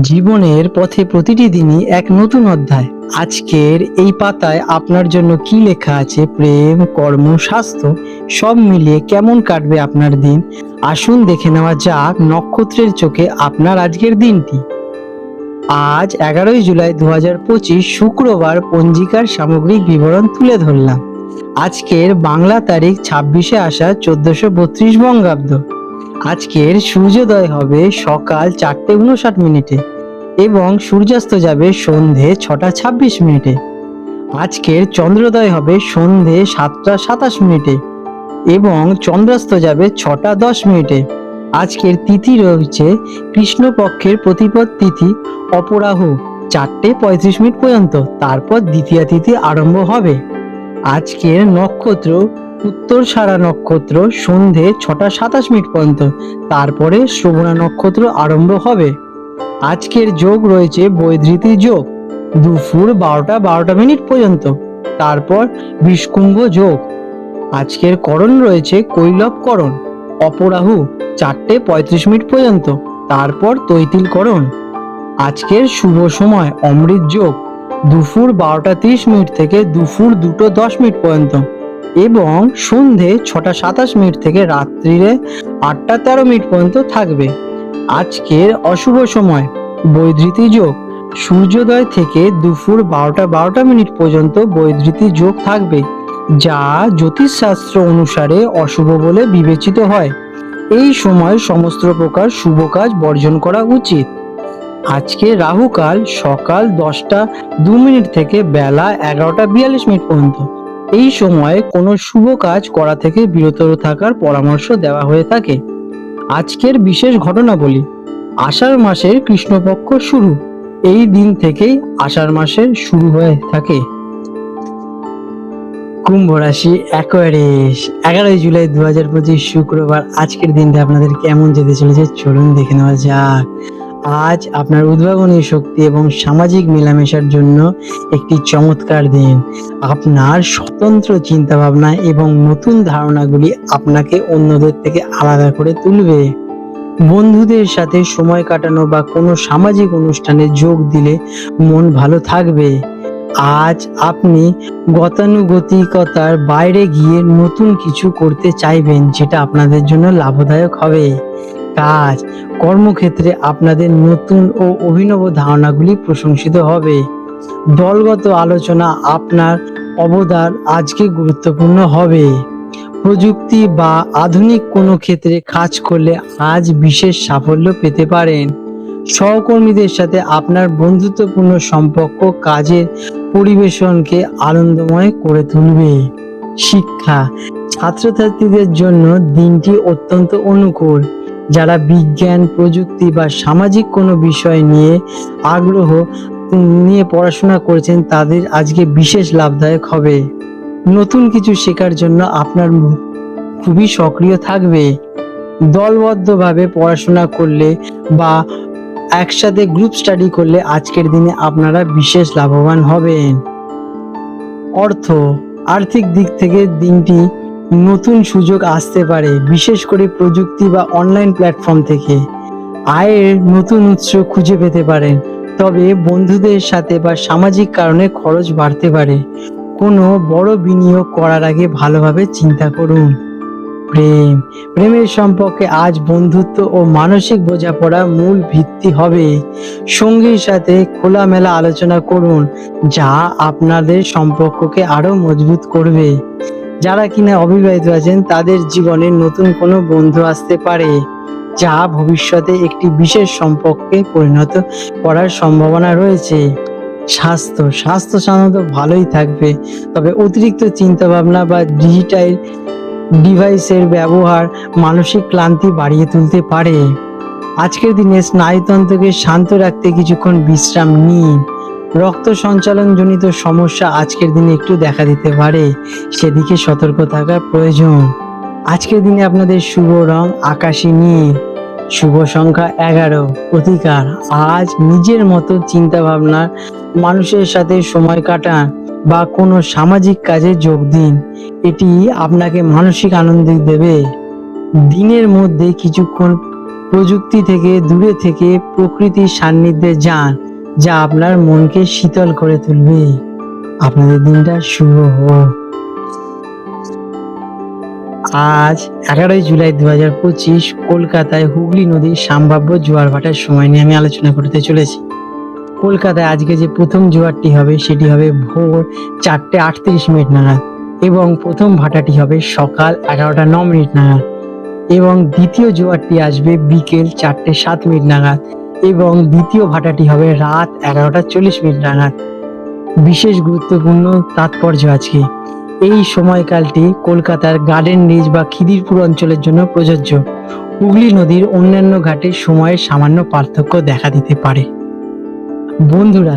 জীবনের পথে প্রতিটি দিনই এক নতুন অধ্যায়। আজকের এই পাতায় আপনার জন্য কি লেখা আছে? প্রেম, কর্ম, স্বাস্থ্য, সব মিলিয়ে কেমন কাটবে আপনার দিন? আসুন দেখে নেওয়া যাক নক্ষত্রের চোখে আপনার আজকের দিনটি। আজ এগারোই জুলাই দু হাজার পঁচিশ, শুক্রবার পঞ্জিকার সামগ্রিক বিবরণ তুলে ধরলাম। আজকের বাংলা তারিখ ছাব্বিশে আসা চোদ্দশো বত্রিশ বঙ্গাব্দ। আজকের সূর্যোদয় হবে সকাল চারটে উনষাট মিনিটে এবং সূর্যাস্ত যাবে সন্ধে ছটা ছাব্বিশ মিনিটে। আজকের চন্দ্রোদয় হবে সন্ধে সাতটা সাতাশ মিনিটে এবং চন্দ্রাস্ত যাবে ছটা দশ মিনিটে। আজকের তিথি রয়েছে কৃষ্ণপক্ষের প্রতিপদ তিথি অপরাহ চারটে পঁয়ত্রিশ মিনিট পর্যন্ত, তারপর দ্বিতীয় তিথি আরম্ভ হবে। আজকের নক্ষত্র উত্তর সারা নক্ষত্র সন্ধে ছটা সাতাশ মিনিট পর্যন্ত। তারপরে শ্রবণা নক্ষত্র আরম্ভ হবে। আজকের যোগ রয়েছে বৈধৃতি যোগ। দুপুর বারোটা বারোটা মিনিট পর্যন্ত। তারপর বিষকুম্ভ যোগ। আজকের করণ রয়েছে কৈলব করণ। অপরাহু চারটে পঁয়ত্রিশ মিনিট পর্যন্ত। তারপর তৈতিল করণ। আজকের শুভ সময় অমৃত যোগ। দুপুর বারোটা তিরিশ মিনিট থেকে দুপুর দুটো দশ মিনিট পর্যন্ত। এবং সন্ধে ছটা সাতাশ মিনিট থেকে রাত্রিরে আটটা তেরো মিনিট পর্যন্ত থাকবে। আজকের অশুভ সময়। বৈধৃতি যোগ। সূর্যোদয় থেকে দুপুর বারোটা বারোটা মিনিট পর্যন্ত বৈধৃতি যোগ থাকবে, যা জ্যোতিষশাস্ত্র অনুসারে অশুভ বলে বিবেচিত হয়। এই সময় সমস্ত প্রকার শুভ কাজ বর্জন করা উচিত। আজকে রাহুকাল সকাল দশটা দু মিনিট থেকে বেলা এগারোটা বিয়াল্লিশ মিনিট পর্যন্ত। এই সময়ে কোনো শুভ কাজ করা থেকে বিরত থাকার পরামর্শ দেওয়া হয়ে থাকে। আজকের বিশেষ ঘটনা বলি আষাঢ় মাসের কৃষ্ণপক্ষ শুরু। এই দিন থেকেই আষাঢ় মাসের শুরু হয়ে থাকে। কুম্ভ রাশি অ্যাকোয়ারিস এগারোই জুলাই দু হাজার পঁচিশ শুক্রবার। আজকের দিনটা আপনাদের কেমন যেতে চলেছে? চলুন দেখে নেওয়া যাক। আজ আপনার উদ্ভাবনী শক্তি এবং সামাজিক মেলামেশার জন্য একটি চমৎকার দিন। আপনার স্বতন্ত্র চিন্তা ভাবনা এবং নতুন ধারণাগুলি আপনাকে অন্যদের থেকে আলাদা করে তুলবে। বন্ধুদের সাথে সময় কাটানো বা কোনো সামাজিক অনুষ্ঠানে যোগ দিলে মন ভালো থাকবে। আজ আপনি গতানুগতিকতার বাইরে গিয়ে নতুন কিছু করতে চাইবেন, যেটা আপনাদের জন্য লাভদায়ক হবে। কাজ, কর্মক্ষেত্রে আপনাদের নতুন ও অভিনব ধারণাগুলি প্রশংসিত হবে। দলগত আলোচনা আপনার অবদান আজকে গুরুত্বপূর্ণ হবে। প্রযুক্তি বা আধুনিক কোনো ক্ষেত্রে কাজ করলে আজ বিশেষ সাফল্য পেতে পারেন। সহকর্মীদের সাথে আপনার বন্ধুত্বপূর্ণ সম্পর্ক কাজের পরিবেশনকে আনন্দময় করে তুলবে। শিক্ষা, ছাত্রছাত্রীদের জন্য দিনটি অত্যন্ত অনুকূল। যারা বিজ্ঞান, প্রযুক্তি বা সামাজিক কোনো বিষয় নিয়ে আগ্রহ নিয়ে পড়াশোনা করেছেন, তাদের আজকে বিশেষ লাভদায়ক হবে। নতুন কিছু শেখার জন্য আপনার খুবই সক্রিয় থাকবে। দলবদ্ধভাবে পড়াশোনা করলে বা একসাথে গ্রুপ স্টাডি করলে আজকের দিনে আপনারা বিশেষ লাভবান হবেন। অর্থ, আর্থিক দিক থেকে দিনটি নতুন সুযোগ আসতে পারে, বিশেষ করে প্রযুক্তি বা অনলাইন প্ল্যাটফর্ম থেকে। আয়ের নতুন উৎস খুঁজে পেতে পারেন তবে বন্ধুদের সাথে বা সামাজিক কারণে খরচ বাড়তে পারে। কোনো বড় বিনিয়োগ করার আগে ভালোভাবে চিন্তা করুন। প্রেম, প্রেমের সম্পর্কে আজ বন্ধুত্ব ও মানসিক বোঝাপড়া মূল ভিত্তি হবে। সঙ্গীর সাথে খোলামেলা আলোচনা করুন, যা আপনাদের সম্পর্ককে আরও মজবুত করবে। যারা কিনা অবিবাহিত আছেন, তাদের জীবনে নতুন কোনো বন্ধু আসতে পারে, যা ভবিষ্যতে একটি বিশেষ সম্পর্কে পরিণত করার সম্ভাবনা রয়েছে। স্বাস্থ্য স্বাস্থ্য সাধারণত ভালোই থাকবে, তবে অতিরিক্ত চিন্তা ভাবনা বা ডিজিটাল ডিভাইসের ব্যবহার মানসিক ক্লান্তি বাড়িয়ে তুলতে পারে। আজকের দিনে স্নায়ুতন্ত্রকে শান্ত রাখতে কিছুক্ষণ বিশ্রাম নিন। রক্ত সঞ্চালনজনিত সমস্যা আজকের দিনে একটু দেখা দিতে পারে, সেদিকে সতর্ক থাকা প্রয়োজন। আজকের দিনে আপনাদের শুভ রং আকাশী নিয়ে শুভ সংখ্যা এগারো প্রতিকার আজ নিজের মতো চিন্তা ভাবনার মানুষের সাথে সময় কাটান বা কোনো সামাজিক কাজে যোগ দিন। এটি আপনাকে মানসিক আনন্দ দেবে। দিনের মধ্যে কিছুক্ষণ প্রযুক্তি থেকে দূরে থেকে প্রকৃতির সান্নিধ্যে যান। যা আপনার মনকে শীতল করে তুলবে। আপনাদের দিনটা শুভ হোক। আজ এগারোই জুলাই দু হাজার পঁচিশ কলকাতায় হুগলি নদীর সম্ভাব্য জোয়ার ভাটার সময় নিয়ে আমি আলোচনা করতে চলেছি। কলকাতায় আজকে যে প্রথম জোয়ারটি হবে, সেটি হবে ভোর চারটে আটত্রিশ মিনিট নাগাদ এবং প্রথম ভাটাটি হবে সকাল এগারোটা ন মিনিট নাগাদ এবং দ্বিতীয় জোয়ারটি আসবে বিকেল চারটে সাত মিনিট নাগাদ। এবং দ্বিতীয় ভাটাটি হবে রাত এগারোটা চল্লিশ মিনিট নাগাদ। বিশেষ গুরুত্বপূর্ণ তাৎপর্য আজকে, এই সময়কালটি কলকাতার গার্ডেন রিজ বা খিদিরপুর অঞ্চলের জন্য প্রযোজ্য। হুগলি নদীর অন্যান্য ঘাটে সময়ের সামান্য পার্থক্য দেখা দিতে পারে। বন্ধুরা